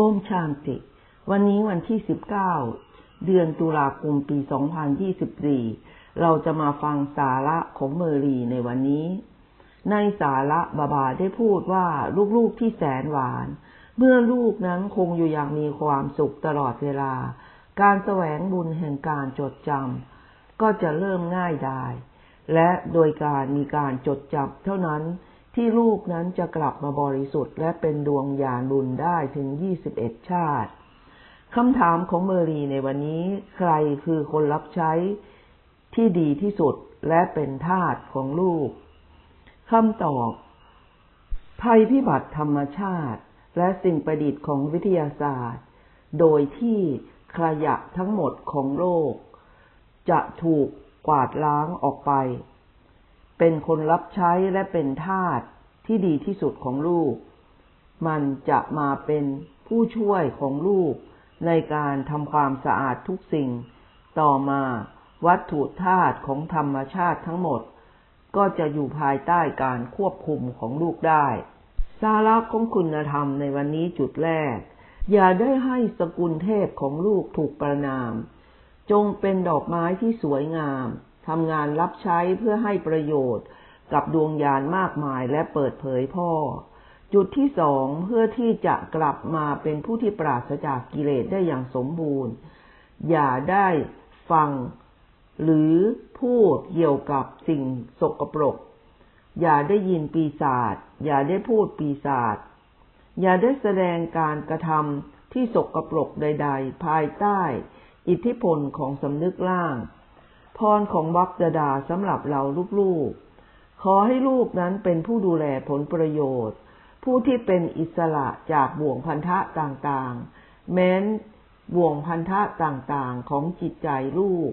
อมชานติ วันนี้วันที่ 19 เดือนตุลาคมปี 2024 เราจะมาฟังสาระของเมอรีในวันนี้ ในสาระบาบาได้พูดว่าลูกๆที่แสนหวาน เมื่อลูกนั้นคงอยู่อย่างมีความสุขตลอดเวลา การแสวงบุญแห่งการจดจำก็จะเริ่มง่ายได้ และโดยการมีการจดจำเท่านั้น ที่ลูกนั้นจะกลับมาบริสุทธิ์และเป็นดวงญาณบุญได้ถึง 21 ชาติ คำถามของเมอรีในวันนี้ ใครคือคนรับใช้ที่ดีที่สุดและเป็นทาสของลูก คำตอบ ภัยพิบัติธรรมชาติ และสิ่งประดิษฐ์ของวิทยาศาสตร์ โดยที่ขยะทั้งหมดของโลก จะถูกกวาดล้างออกไป เป็นคนรับใช้และเป็นทาสที่ดีที่สุดของลูก มันจะมาเป็นผู้ช่วยของลูกในการทำความสะอาดทุกสิ่ง ต่อมาวัตถุธาตุของธรรมชาติทั้งหมด ก็จะอยู่ภายใต้การควบคุมของลูกได้ สาระของคุณธรรมในวันนี้จุดแรก อย่าได้ให้สกุลเทพของลูกถูกประนาม จงเป็นดอกไม้ที่สวยงาม ทำงานรับใช้เพื่อให้ประโยชน์กับดวงญาณมากมายและเปิดเผยพ่อ จุดที่สองเพื่อที่จะกลับมาเป็นผู้ที่ปราศจากกิเลสได้อย่างสมบูรณ์ อย่าได้ฟัง หรือพูดเกี่ยวกับสิ่งสกปรก อย่าได้ยินปีศาจอย่าได้พูดปีศาจอย่าได้แสดงการกระทำที่สกปรกใด ๆ ภายใต้ อิทธิพลของสำนึกล่าง พรของวักดาสำหรับเราลูกๆ ขอให้ลูกนั้นเป็นผู้ดูแลผลประโยชน์ ผู้ที่เป็นอิสระจากบ่วงพันธะต่างๆ แม้นบ่วงพันธะต่างๆ ของจิตใจลูก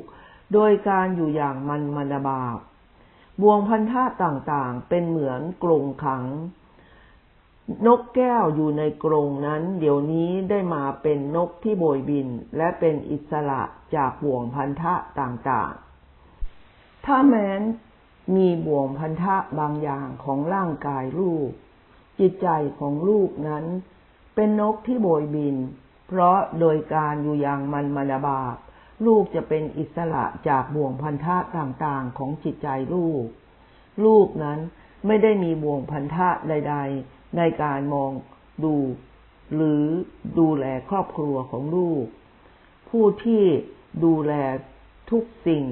โดยการอยู่อย่างมันมันบาบบ่วงพันธะต่างๆ เป็นเหมือนกรงขัง นกแก้วอยู่ในกรงนั้น เดี๋ยวนี้ได้มาเป็นนกที่โบยบิน และเป็นอิสระจากบ่วงพันธะต่างๆ ถ้าแม้นมีบ่วงพันธะบางอย่างของร่างกายลูก จิตใจของลูกนั้น เป็นนกที่โบยบิน เพราะโดยการอยู่อย่างมันมานบาบลูกจะเป็นอิสระจากบ่วงพันธะต่างๆของจิตใจลูก ลูกนั้นไม่ได้มีบ่วงพันธะใด ๆ ในการมองดู หรือดูแลครอบครัวของลูก ผู้ที่ดูแลทุกสิ่ง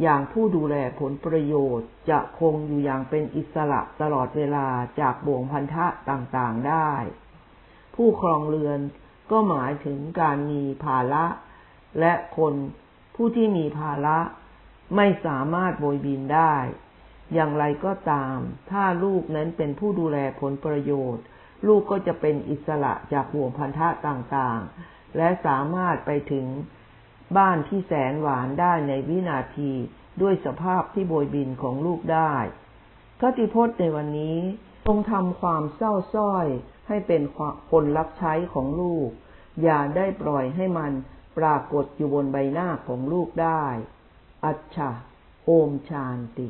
อย่างผู้ดูแลผลประโยชน์ จะคงอยู่อย่างเป็นอิสระตลอดเวลาจากบ่วงพันธะต่างๆได้ ผู้ครองเรือนก็หมายถึงการมีภาระ และคนผู้ที่มีภาระไม่สามารถโบยบินได้ อย่างไรก็ตาม ถ้าลูกนั้นเป็นผู้ดูแลผลประโยชน์ ลูกก็จะเป็นอิสระจากบ่วงพันธะต่างๆ และสามารถไปถึง บ้านที่แสนหวานได้ในวินาทีด้วยสภาพที่โบยบินของลูกได้คติพจน์ในวันนี้ทรงทำความเศร้าส้อยให้เป็นคนรับใช้ของลูก อย่าได้ปล่อยให้มันปรากฏอยู่บนใบหน้าของลูกได้ อัจฉาโอมชานติ